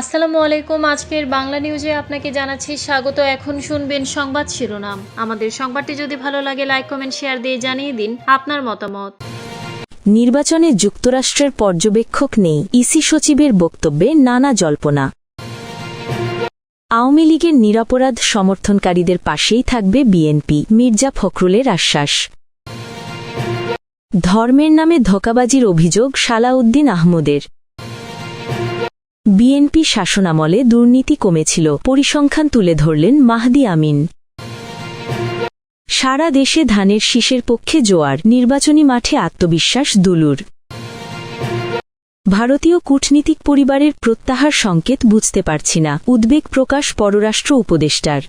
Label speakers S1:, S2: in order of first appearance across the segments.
S1: আসসালামু আলাইকুম। আজকের বাংলা নিউজে আপনাকে জানাচ্ছি স্বাগত। এখন শুনবেন সংবাদ শিরোনাম। আমাদের সংবাদটি যদি ভালো লাগে লাইক কমেন্ট শেয়ার দিয়ে জানিয়ে দিন আপনার মতামত।
S2: নির্বাচনে যুক্তরাষ্ট্রের পর্যবেক্ষক নেই ইসি সচিবের বক্তব্যে নানা জল্পনা। আওয়ামী লীগের নিরাপরাধ সমর্থনকারীদের পাশেই থাকবে বিএনপি, মির্জা ফখরুলের আশ্বাস। ধর্মের নামে ধোকাবাজির অভিযোগ সালাউদ্দিন আহমদের। বিএনপি শাসনামলে দুর্নীতি কমেছিল, পরিসংখ্যান তুলে ধরলেন মাহদি আমিন। সারা দেশে ধানের শীষের পক্ষে জোয়ার, নির্বাচনী মাঠে আত্মবিশ্বাস দুলুর। ভারতীয় কূটনীতিক পরিবারের প্রত্যাহার সংকেত বুঝতে পারছি না, উদ্বেগ প্রকাশ পররাষ্ট্র উপদেষ্টার।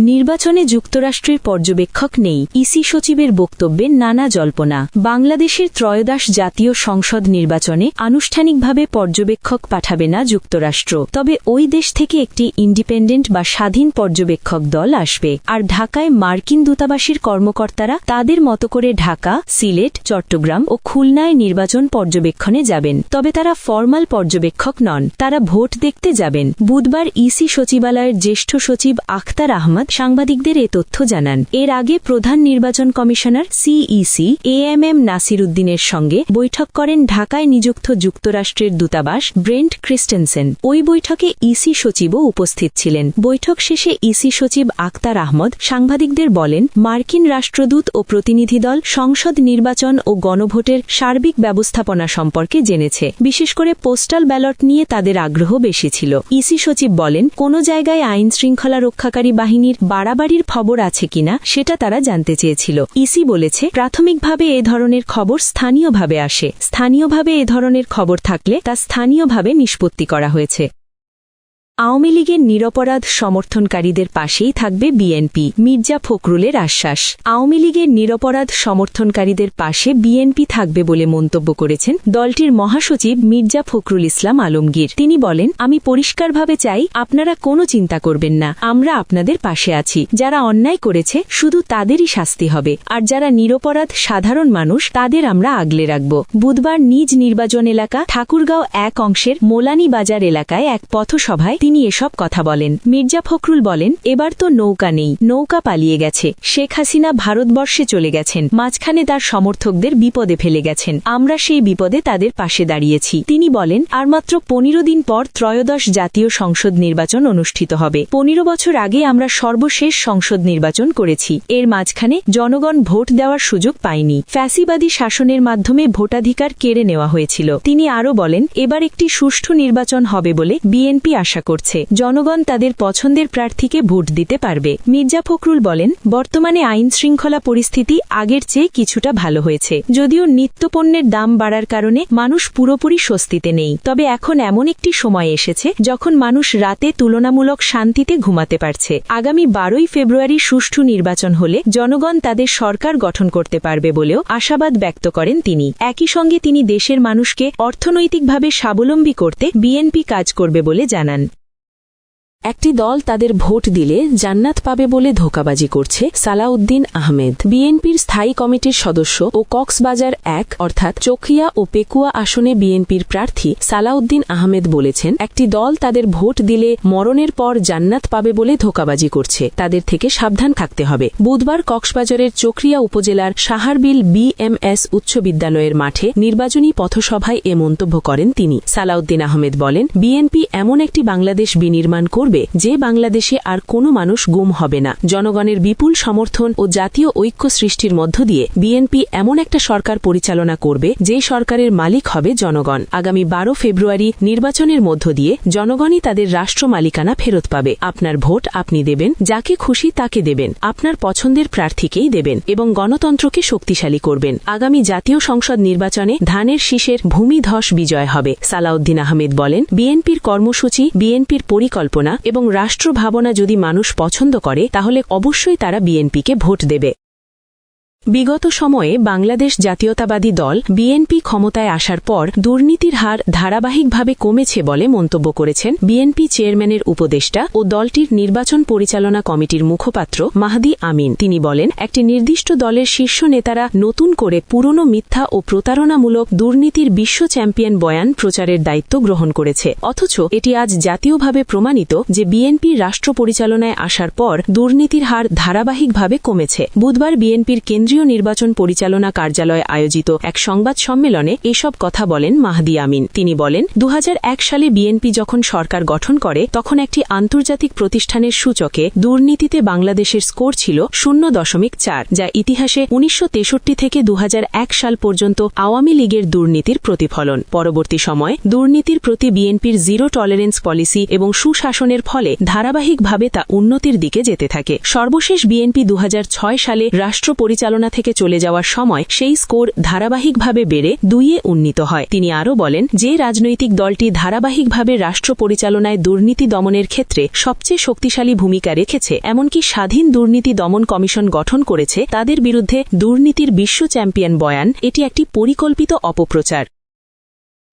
S2: নির্বাচনে যুক্তরাষ্ট্রের পর্যবেক্ষক নেই। ইসি সচিবের বক্তব্যে নানা জল্পনা। বাংলাদেশের ত্রয়োদশ জাতীয় সংসদ নির্বাচনে আনুষ্ঠানিকভাবে পর্যবেক্ষক পাঠাবে না যুক্তরাষ্ট্র। তবে ওই দেশ থেকে একটি ইন্ডিপেন্ডেন্ট বা স্বাধীন পর্যবেক্ষক দল আসবে। আর ঢাকায় মার্কিন দূতাবাসের কর্মকর্তারা তাদের মতো করে ঢাকা, সিলেট, চট্টগ্রাম ও খুলনায় নির্বাচন পর্যবেক্ষণে যাবেন। তবে তারা ফরমাল পর্যবেক্ষক নন, তারা ভোট দেখতে যাবেন। বুধবার ইসি সচিবালয়ের জ্যেষ্ঠ সচিব আখতার আহমদ সাংবাদিকদের এ তথ্য জানান। এর আগে প্রধান নির্বাচন commissioner CEC A M M Nasir উদ্দিনের সঙ্গে বৈঠক করেন ঢাকায় নিযুক্ত যুক্তরাষ্ট্রের দূতাবাস ব্রেন্ট ক্রিস্টেনসেন। ওই বৈঠকে ইসি সচিবও উপস্থিত ছিলেন। বৈঠক শেষে ইসি সচিব আক্তার আহমদ সাংবাদিকদের বলেন, মার্কিন রাষ্ট্রদূত ও প্রতিনিধি দল সংসদ নির্বাচন ও গণভোটের সার্বিক ব্যবস্থাপনা সম্পর্কে জেনেছে। বিশেষ করে পোস্টাল ব্যালট নিয়ে তাদের আগ্রহ বেশি ছিল। ইসি সচিব বলেন, কোন জায়গায় আইন শৃঙ্খলা রক্ষাকারী বাহিনীর বাড়াবাড়ির খবর আছে কিনা সেটা তারা জানতে চেয়েছিল। ইসি বলেছে, প্রাথমিকভাবে এ ধরনের খবর স্থানীয়ভাবে আসে। স্থানীয়ভাবে এ ধরনের খবর থাকলে তা স্থানীয়ভাবে নিষ্পত্তি করা হয়েছে। আওয়ামী লীগের নিরপরাধ সমর্থনকারীদের পাশেই থাকবে বিএনপি। মির্জা ফখরুলের আশ্বাস। আওয়ামী লীগের নিরপরাধ সমর্থনকারীদের পাশে বিএনপি থাকবে বলে মন্তব্য করেছেন দলটির মহাসচিব মির্জা ফখরুল ইসলাম আলমগীর। তিনি বলেন, আমি পরিষ্কারভাবে চাই, আপনারা কোনো চিন্তা করবেন না, আমরা আপনাদের পাশে আছি। যারা অন্যায় করেছে, শুধু তাদেরই শাস্তি হবে। আর যারা নিরপরাধ সাধারণ মানুষ, তাদের আমরা আগলে রাখব। বুধবার নিজ নির্বাচন এলাকা ঠাকুরগাঁও এক অংশের মোলানি বাজার এলাকায় এক পথসভায় তিনি এসব কথা বলেন। মির্জা ফখরুল বলেন, এবার তো নৌকা নেই। নৌকা পালিয়ে গেছে। শেখ হাসিনা ভারতবর্ষে চলে গেছেন। মাঝখানে তার সমর্থকদের বিপদে ফেলে গেছেন। আমরা সেই বিপদে তাদের পাশে দাঁড়িয়েছি। তিনি বলেন, আর মাত্র পনেরো দিন পর ত্রয়োদশ জাতীয় সংসদ নির্বাচন অনুষ্ঠিত হবে। পনেরো বছর আগে আমরা সর্বশেষ সংসদ নির্বাচন করেছি। এর মাঝখানে জনগণ ভোট দেওয়ার সুযোগ পায়নি। ফ্যাসিবাদী শাসনের মাধ্যমে ভোটাধিকার কেড়ে নেওয়া হয়েছিল। তিনি আরও বলেন, এবার একটি সুষ্ঠু নির্বাচন হবে বলে বিএনপি আশা করছে। জনগণ তাদের পছন্দের প্রার্থীকে ভোট দিতে পারবে। মির্জা ফখরুল বলেন, বর্তমানে আইন শৃঙ্খলা পরিস্থিতি আগের চেয়ে কিছুটা ভালো হয়েছে। যদিও নিত্যপণ্যের দাম বাড়ার কারণে মানুষ পুরোপুরি স্বস্তিতে নেই। তবে এখন এমন একটি সময় এসেছে যখন মানুষ রাতে তুলনামূলক শান্তিতে ঘুমাতে পারছে। আগামী বারোই ফেব্রুয়ারি সুষ্ঠু নির্বাচন হলে জনগণ তাদের সরকার গঠন করতে পারবে বলেও আশাবাদ ব্যক্ত করেন তিনি। একই সঙ্গে তিনি দেশের মানুষকে অর্থনৈতিকভাবে স্বাবলম্বী করতে বিএনপি কাজ করবে বলে জানান। একটি দল তাদের ভোট দিলে জান্নাত পাবে বলে ধোকাবাজি করছে সালাউদ্দিন আহমেদ। বিএনপির স্থায়ী কমিটির সদস্য ও কক্সবাজার এক, অর্থাৎ চোখিয়া ও পেকুয়া আসনে বিএনপির প্রার্থী সালাউদ্দিন আহমেদ বলেছেন, একটি দল তাদের ভোট দিলে মরণের পর জান্নাত পাবে বলে ধোকাবাজি করছে। তাদের থেকে সাবধান থাকতে হবে। বুধবার কক্সবাজারের চোখরিয়া উপজেলার সাহারবিল বিএমএস উচ্চ বিদ্যালয়ের মাঠে নির্বাচনী পথসভায় এ মন্তব্য করেন তিনি। সালাউদ্দিন আহমেদ বলেন, বিএনপি এমন একটি বাংলাদেশ বিনির্মাণ করবে যে বাংলাদেশে আর কোনো মানুষ গুম হবে না। জনগণের বিপুল সমর্থন ও জাতীয় ঐক্য সৃষ্টির মধ্য দিয়ে বিএনপি এমন একটা সরকার পরিচালনা করবে যে সরকারের মালিক হবে জনগণ। আগামী বারো ফেব্রুয়ারি নির্বাচনের মধ্য দিয়ে জনগণই তাদের রাষ্ট্র মালিকানা ফেরত পাবে। আপনার ভোট আপনি দেবেন, যাকে খুশি তাকে দেবেন, আপনার পছন্দের প্রার্থীকেই দেবেন এবং গণতন্ত্রকে শক্তিশালী করবেন। আগামী জাতীয় সংসদ নির্বাচনে ধানের শীষের ভূমিধস বিজয় হবে। সালাউদ্দিন আহমেদ বলেন, বিএনপির কর্মসূচি, বিএনপির পরিকল্পনা এবং রাষ্ট্র ভাবনা যদি মানুষ পছন্দ করে তাহলে অবশ্যই তারা বিএনপিকে ভোট দেবে। বিগত সময়ে বাংলাদেশ জাতীয়তাবাদী দল বিএনপি ক্ষমতায় আসার পর দুর্নীতির হার ধারাবাহিকভাবে কমেছে বলে মন্তব্য করেছেন বিএনপি চেয়ারম্যানের উপদেষ্টা ও দলটির নির্বাচন পরিচালনা কমিটির মুখপাত্র মাহদি আমিন। তিনি বলেন, একটি নির্দিষ্ট দলের শীর্ষ নেতারা নতুন করে পুরনো মিথ্যা ও প্রতারণামূলক দুর্নীতির বিশ্ব চ্যাম্পিয়ন বয়ান প্রচারের দায়িত্ব গ্রহণ করেছে। অথচ এটি আজ জাতীয়ভাবে প্রমাণিত যে বিএনপি রাষ্ট্র পরিচালনায় আসার পর দুর্নীতির হার ধারাবাহিকভাবে কমেছে। বুধবার বিএনপির কেন্দ্রীয় নির্বাচন পরিচালনা কার্যালয়ে আয়োজিত এক সংবাদ সম্মেলনে এসব কথা বলেন মাহদি আমিন। তিনি বলেন দু হাজার এক সালে বিএনপি যখন সরকার গঠন করে, তখন একটি আন্তর্জাতিক প্রতিষ্ঠানের সূচকে দুর্নীতিতে বাংলাদেশের স্কোর ছিল শূন্য দশমিক চার, যা ইতিহাসে উনিশশো তেষট্টি থেকে দু হাজার এক সাল পর্যন্ত আওয়ামী লীগের দুর্নীতির প্রতিফলন। পরবর্তী সময় দুর্নীতির প্রতি বিএনপির জিরো টলারেন্স পলিসি এবং সুশাসনের ফলে ধারাবাহিকভাবে তা উন্নতির দিকে যেতে থাকে। সর্বশেষ বিএনপি দু হাজার ছয় সালে রাষ্ট্র পরিচালনা থেকে চলে যাওয়ার সময় সেই স্কোর ধারাবাহিকভাবে বেড়ে দুইয়ে উন্নীত হয়। তিনি আরও বলেন, যে রাজনৈতিক দলটি ধারাবাহিকভাবে রাষ্ট্র পরিচালনায় দুর্নীতি দমনের ক্ষেত্রে সবচেয়ে শক্তিশালী ভূমিকা রেখেছে, এমনকি স্বাধীন দুর্নীতি দমন কমিশন গঠন করেছে, তাদের বিরুদ্ধে দুর্নীতির বিশ্ব চ্যাম্পিয়ন বয়ান, এটি একটি পরিকল্পিত অপপ্রচার।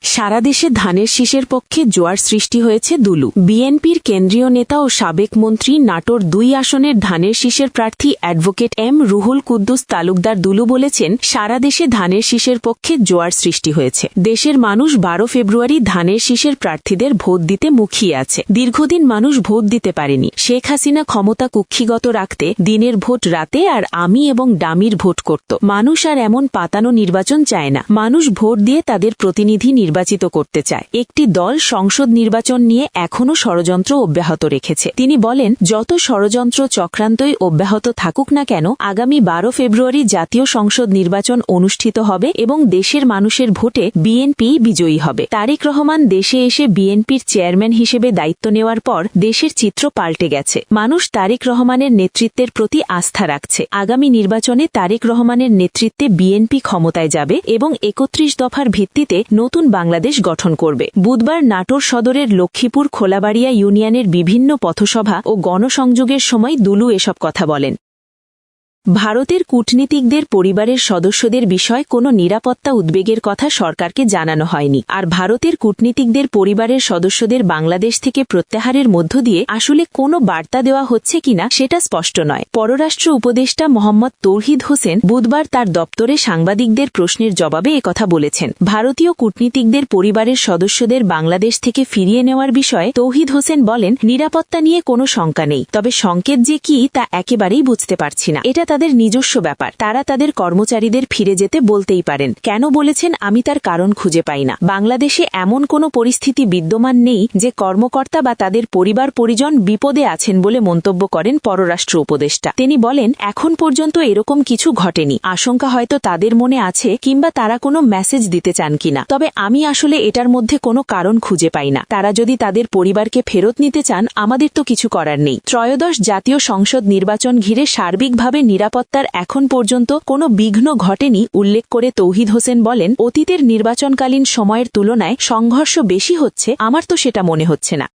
S2: সারা দেশে ধানের শীষের পক্ষে জোয়ার সৃষ্টি হয়েছে দুলু। বিএনপির কেন্দ্রীয় নেতা ও সাবেক মন্ত্রী নাটোর দুই আসনের ধানের শীষের প্রার্থী অ্যাডভোকেট এম রুহুল কুদ্দুস তালুকদার দুলু বলেছেন, সারা দেশে ধানের শীষের পক্ষে জোয়ার সৃষ্টি হয়েছে। দেশের মানুষ বারো ফেব্রুয়ারি ধানের শীষের প্রার্থীদের ভোট দিতে মুখিয়ে আছে। দীর্ঘদিন মানুষ ভোট দিতে পারেনি। শেখ হাসিনা ক্ষমতা কুক্ষিগত রাখতে দিনের ভোট রাতে আর আমি এবং ডামির ভোট করত। মানুষ আর এমন পাতানো নির্বাচন চায় না। মানুষ ভোট দিয়ে তাদের প্রতিনিধি নির্বাচিত করতে চায়। একটি দল সংসদ নির্বাচন নিয়ে এখনও ষড়যন্ত্র অব্যাহত রেখেছে। তিনি বলেন, যত ষড়যন্ত্র চক্রান্তই অব্যাহত থাকুক না কেন, আগামী বারো ফেব্রুয়ারি জাতীয় সংসদ নির্বাচন অনুষ্ঠিত হবে এবং দেশের মানুষের ভোটে বিএনপি বিজয়ী হবে। তারেক রহমান দেশে এসে বিএনপির চেয়ারম্যান হিসেবে দায়িত্ব নেওয়ার পর দেশের চিত্র পাল্টে গেছে। মানুষ তারেক রহমানের নেতৃত্বের প্রতি আস্থা রাখছে। আগামী নির্বাচনে তারেক রহমানের নেতৃত্বে বিএনপি ক্ষমতায় যাবে এবং একত্রিশ দফার ভিত্তিতে নতুন বাংলাদেশ গঠন করবে। বুধবার নাটোর সদরের লক্ষ্মীপুর খোলাবাড়িয়া ইউনিয়নের বিভিন্ন পথসভা ও গণসংযোগের সময় দুলু এসব কথা বলেন। ভারতের কূটনীতিকদের পরিবারের সদস্যদের বিষয়ে কোনো নিরাপত্তা উদ্বেগের কথা সরকারকে জানানো হয়নি। আর ভারতের কূটনীতিকদের পরিবারের সদস্যদের বাংলাদেশ থেকে প্রত্যাহারের মধ্য দিয়ে আসলে কোনো বার্তা দেওয়া হচ্ছে কিনা সেটা স্পষ্ট নয়। পররাষ্ট্র উপদেষ্টা মোহাম্মদ তৌহিদ হোসেন বুধবার তার দপ্তরে সাংবাদিকদের প্রশ্নের জবাবে একথা বলেছেন। ভারতীয় কূটনীতিকদের পরিবারের সদস্যদের বাংলাদেশ থেকে ফিরিয়ে নেওয়ার বিষয়ে তৌহিদ হোসেন বলেন, নিরাপত্তা নিয়ে কোনো শঙ্কা নেই, তবে সংকেত যে কি তা একেবারেই বুঝতে পারছি না। এটা তাদের নিজস্ব ব্যাপার। তারা তাদের কর্মচারীদের ফিরে যেতে বলতেই পারেন। কেন বলেছেন, আমি তার কারণ খুঁজে পাই না। বাংলাদেশে এমন কোনো পরিস্থিতি বিদ্যমান নেই যে কর্মকর্তা বা তাদের পরিবার পরিজন বিপদে আছেন বলে মন্তব্য করেন পররাষ্ট্র উপদেষ্টা। তিনি বলেন, এখন পর্যন্ত এরকম কিছু ঘটেনি। আশঙ্কা হয়তো তাদের মনে আছে কিংবা তারা কোনো মেসেজ দিতে চান কিনা। তবে আমি আসলে এটার মধ্যে কোনো কারণ খুঁজে পাই না। তারা যদি তাদের পরিবারকে ফেরত নিতে চান, আমাদের তো কিছু করার নেই। ত্রয়োদশ জাতীয় সংসদ নির্বাচন ঘিরে সার্বিকভাবে নিরাপত্তার এখন পর্যন্ত কোনো বিঘ্ন ঘটেনি, উল্লেখ করে তৌহিদ হোসেন বলেন, অতীতের নির্বাচনকালীন সময়ের তুলনায় সংঘর্ষ বেশি হচ্ছে, আমার তো সেটা মনে হচ্ছে না।